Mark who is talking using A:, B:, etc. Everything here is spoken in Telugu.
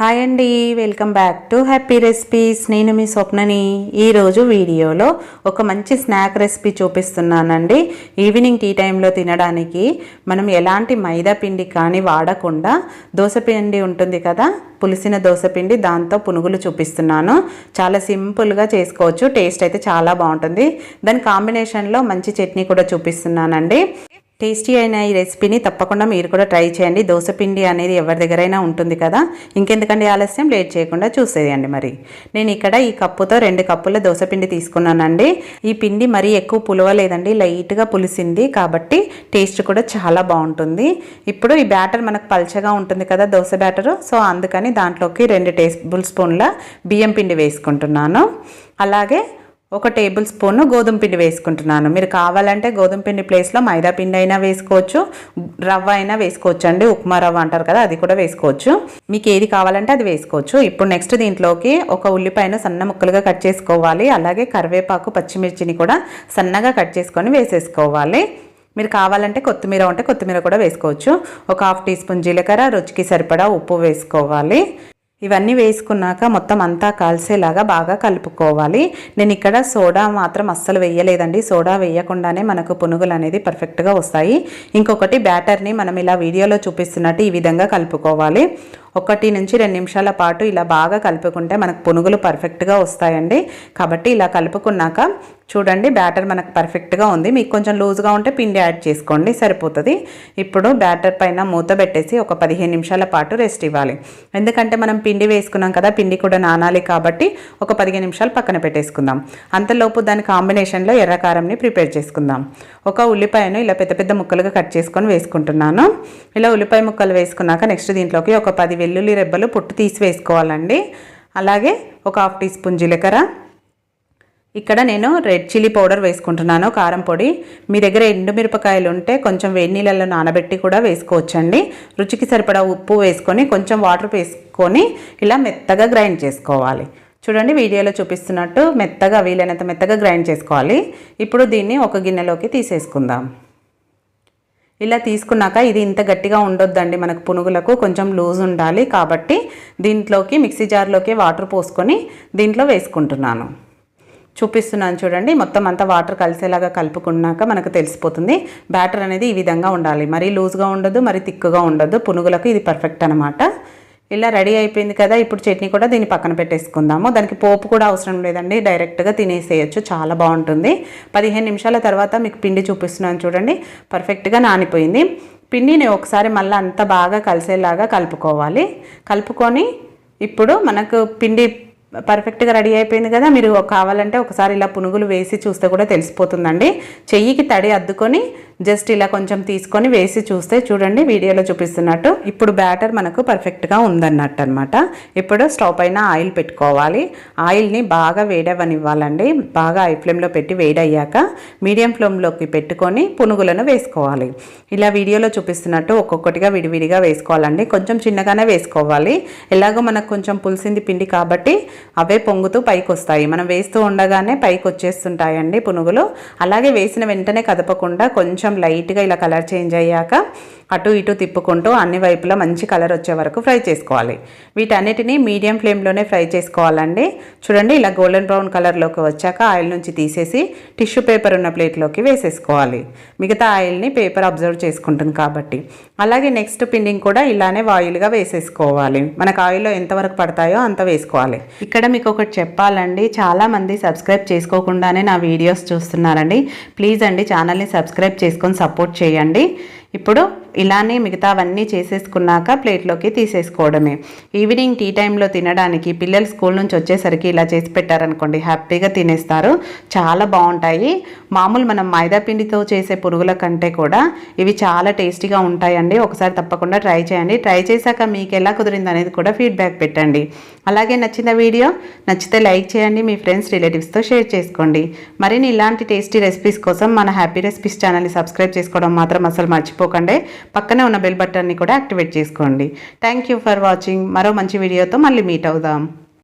A: హాయ్ అండి welcome back to happy recipes. నేను మీ స్వప్నని. ఈరోజు వీడియోలో ఒక మంచి స్నాక్ రెసిపీ చూపిస్తున్నానండి. ఈవినింగ్ టీ టైంలో తినడానికి మనం ఎలాంటి మైదా పిండి కానీ వాడకుండా దోసపిండి ఉంటుంది కదా పులిసిన దోసపిండి దాంతో పునుగులు చూపిస్తున్నాను. చాలా సింపుల్గా చేసుకోవచ్చు టేస్ట్ అయితే చాలా బాగుంటుంది. దాని కాంబినేషన్లో మంచి చట్నీ కూడా చూపిస్తున్నానండి. టేస్టీ అయిన ఈ రెసిపీని తప్పకుండా మీరు కూడా ట్రై చేయండి. దోశపిండి అనేది ఎవరి దగ్గరైనా ఉంటుంది కదా? ఇంకెందుకండి ఆలస్యం? లేట్ చేయకుండా చూసేయండి మరి. నేను ఇక్కడ ఈ కప్పుతో రెండు కప్పుల దోశపిండి తీసుకున్నానండి. ఈ పిండి మరీ ఎక్కువ పులవలేదండి లైట్గా పులిసింది కాబట్టి టేస్ట్ కూడా చాలా బాగుంటుంది. ఇప్పుడు ఈ బ్యాటర్ మనకు పల్చగా ఉంటుంది కదా దోశ బ్యాటరు. సో అందుకని దాంట్లోకి రెండు టేబుల్ స్పూన్ల బియ్యం పిండి వేసుకుంటున్నాను. అలాగే ఒక టేబుల్ స్పూన్ గోధుమ పిండి వేసుకుంటున్నాను. మీరు కావాలంటే గోధుమ పిండి ప్లేస్లో మైదా పిండి అయినా వేసుకోవచ్చు రవ్వ అయినా వేసుకోవచ్చు అండి. ఉప్మా రవ్వ అంటారు కదా అది కూడా వేసుకోవచ్చు. మీకు ఏది కావాలంటే అది వేసుకోవచ్చు. ఇప్పుడు నెక్స్ట్ దీంట్లోకి ఒక ఉల్లిపాయను సన్న ముక్కలుగా కట్ చేసుకోవాలి. అలాగే కరివేపాకు పచ్చిమిర్చిని కూడా సన్నగా కట్ చేసుకొని వేసేసుకోవాలి. మీరు కావాలంటే కొత్తిమీర ఉంటే కొత్తిమీర కూడా వేసుకోవచ్చు. ఒక హాఫ్ టీ స్పూన్ జీలకర్ర రుచికి సరిపడా ఉప్పు వేసుకోవాలి. ఇవన్నీ వేసుకున్నాక మొత్తం అంతా కలిసేలాగా బాగా కలుపుకోవాలి. నేను ఇక్కడ సోడా మాత్రం అస్సలు వేయలేదండి. సోడా వేయకుండానే మనకు పునుగులు అనేది పర్ఫెక్ట్గా వస్తాయి. ఇంకొకటి బ్యాటర్ని మనం ఇలా వీడియోలో చూపిస్తున్నట్టు ఈ విధంగా కలుపుకోవాలి. ఒకటి నుంచి రెండు నిమిషాల పాటు ఇలా బాగా కలుపుకుంటే మనకు పునుగులు పర్ఫెక్ట్గా వస్తాయండి. కాబట్టి ఇలా కలుపుకున్నాక చూడండి బ్యాటర్ మనకు పర్ఫెక్ట్గా ఉంది. మీకు కొంచెం లూజ్గా ఉంటే పిండి యాడ్ చేసుకోండి సరిపోతుంది. ఇప్పుడు బ్యాటర్ పైన మూత పెట్టేసి ఒక పదిహేను నిమిషాల పాటు రెస్ట్ ఇవ్వాలి. ఎందుకంటే మనం పిండి వేసుకున్నాం కదా పిండి కూడా నానాలి కాబట్టి ఒక పదిహేను నిమిషాలు పక్కన పెట్టేసుకుందాం. అంతలోపు దాని కాంబినేషన్లో ఎర్రకారంని ప్రిపేర్ చేసుకుందాం. ఒక ఉల్లిపాయను ఇలా పెద్ద పెద్ద ముక్కలుగా కట్ చేసుకొని వేసుకుంటున్నాను. ఇలా ఉల్లిపాయ ముక్కలు వేసుకున్నాక నెక్స్ట్ దీంట్లోకి ఒక పది వెల్లుల్లి రెబ్బలు పొట్టు తీసి వేసుకోవాలండి. అలాగే ఒక హాఫ్ టీ స్పూన్ జీలకర్ర. ఇక్కడ నేను రెడ్ చిల్లీ పౌడర్ వేసుకుంటున్నాను కారం పొడి. మీ దగ్గర ఎండుమిరపకాయలు ఉంటే కొంచెం వేడి నీళ్ళల్లో నానబెట్టి కూడా వేసుకోవచ్చండి. రుచికి సరిపడా ఉప్పు వేసుకొని కొంచెం వాటర్ వేసుకొని ఇలా మెత్తగా గ్రైండ్ చేసుకోవాలి. చూడండి వీడియోలో చూపిస్తున్నట్టు మెత్తగా వీలైనంత మెత్తగా గ్రైండ్ చేసుకోవాలి. ఇప్పుడు దీన్ని ఒక గిన్నెలోకి తీసేసుకుందాం. ఇలా తీసుకున్నాక ఇది ఇంత గట్టిగా ఉండొద్దండి. మనకు పునుగులకు కొంచెం లూజ్ ఉండాలి కాబట్టి దీంట్లోకి మిక్సీ జార్లోకి వాటర్ పోసుకొని దీంట్లో వేసుకుంటున్నాను. చూపిస్తున్నాను చూడండి. మొత్తం అంతా వాటర్ కలిసేలాగా కలుపుకున్నాక మనకు తెలిసిపోతుంది. బ్యాటర్ అనేది ఈ విధంగా ఉండాలి. మరీ లూజ్గా ఉండదు మరీ తిక్కుగా ఉండదు. పునుగులకు ఇది పర్ఫెక్ట్ అనమాట ఇలా రెడీ అయిపోయింది కదా ఇప్పుడు చట్నీ కూడా దీన్ని పక్కన పెట్టేసుకుందాము. దానికి పోపు కూడా అవసరం లేదండి డైరెక్ట్గా తినేసేయచ్చు చాలా బాగుంటుంది. పదిహేను నిమిషాల తర్వాత మీకు పిండి చూపిస్తున్నాను చూడండి పర్ఫెక్ట్గా నానిపోయింది. పిండిని ఒకసారి మళ్ళీ అంత బాగా కలిసేలాగా కలుపుకోవాలి. కలుపుకొని ఇప్పుడు మనకు పిండి పర్ఫెక్ట్గా రెడీ అయిపోయింది కదా మీరు కావాలంటే ఒకసారి ఇలా పునుగులు వేసి చూస్తే కూడా తెలిసిపోతుందండి. చెయ్యికి తడి అద్దుకొని జస్ట్ ఇలా కొంచెం తీసుకొని వేసి చూస్తే చూడండి వీడియోలో చూపిస్తున్నట్టు. ఇప్పుడు బ్యాటర్ మనకు పర్ఫెక్ట్గా ఉందన్నట్టు అనమాట ఇప్పుడు స్టవ్ పైన ఆయిల్ పెట్టుకోవాలి. ఆయిల్ని బాగా వేడవనివ్వాలండి. బాగా ఐ ఫ్లేమ్లో పెట్టి వేడయ్యాక మీడియం ఫ్లేమ్లోకి పెట్టుకొని పునుగులను వేసుకోవాలి. ఇలా వీడియోలో చూపిస్తున్నట్టు ఒక్కొక్కటిగా విడివిడిగా వేసుకోవాలండి. కొంచెం చిన్నగానే వేసుకోవాలి. ఎలాగో మనకు కొంచెం పులిసింది పిండి కాబట్టి అవే పొంగుతూ పైకి వస్తాయి మనం వేస్తూ ఉండగానే పైకి వచ్చేస్తుంటాయండి పునుగులు. అలాగే వేసిన వెంటనే కదపకుండా కొంచెం కొంచెం లైట్గా ఇలా కలర్ చేంజ్ అయ్యాక అటు ఇటు తిప్పుకుంటూ అన్ని వైపులా మంచి కలర్ వచ్చే వరకు ఫ్రై చేసుకోవాలి. వీటన్నిటిని మీడియం ఫ్లేమ్లోనే ఫ్రై చేసుకోవాలండి. చూడండి ఇలా గోల్డెన్ బ్రౌన్ కలర్లోకి వచ్చాక ఆయిల్ నుంచి తీసేసి టిష్యూ పేపర్ ఉన్న ప్లేట్లోకి వేసేసుకోవాలి. మిగతా ఆయిల్ని పేపర్ అబ్జర్వ్ చేసుకుంటుంది కాబట్టి. అలాగే నెక్స్ట్ పిండింగ్ కూడా ఇలానే ఆయిల్గా వేసేసుకోవాలి. మనకు ఆయిల్లో ఎంతవరకు పడతాయో అంత వేసుకోవాలి. ఇక్కడ మీకు ఒకటి చెప్పాలండి. చాలామంది సబ్స్క్రైబ్ చేసుకోకుండానే నా వీడియోస్ చూస్తున్నారండి. ప్లీజ్ అండి ఛానల్ని సబ్స్క్రైబ్ చేసుకొని సపోర్ట్ చేయండి. ఇప్పుడు ఇలానే మిగతావన్నీ చేసేసుకున్నాక ప్లేట్లోకి తీసేసుకోవడమే. ఈవినింగ్ టీ టైంలో తినడానికి పిల్లలు స్కూల్ నుంచి వచ్చేసరికి ఇలా చేసి పెట్టారనుకోండి హ్యాపీగా తినేస్తారు. చాలా బాగుంటాయి. మామూలు మనం మైదా పిండితో చేసే పురుగుల కంటే కూడా ఇవి చాలా టేస్టీగా ఉంటాయండి. ఒకసారి తప్పకుండా ట్రై చేయండి. ట్రై చేశాక మీకు ఎలా కుదిరింది అనేది కూడా ఫీడ్బ్యాక్ పెట్టండి. అలాగే నచ్చిన వీడియో నచ్చితే లైక్ చేయండి మీ ఫ్రెండ్స్ రిలేటివ్స్తో షేర్ చేసుకోండి. మరిన్ని ఇలాంటి టేస్టీ రెసిపీస్ కోసం మన హ్యాపీ రెసిపీస్ ఛానల్ని సబ్స్క్రైబ్ చేసుకోవడం మాత్రం అసలు మర్చిపోకండి. పక్కనే ఉన్న బెల్ బటన్ని కూడా యాక్టివేట్ చేసుకోండి. థ్యాంక్ యూ ఫర్ వాచింగ్ మరో మంచి వీడియోతో మళ్ళీ మీట్ అవుదాం.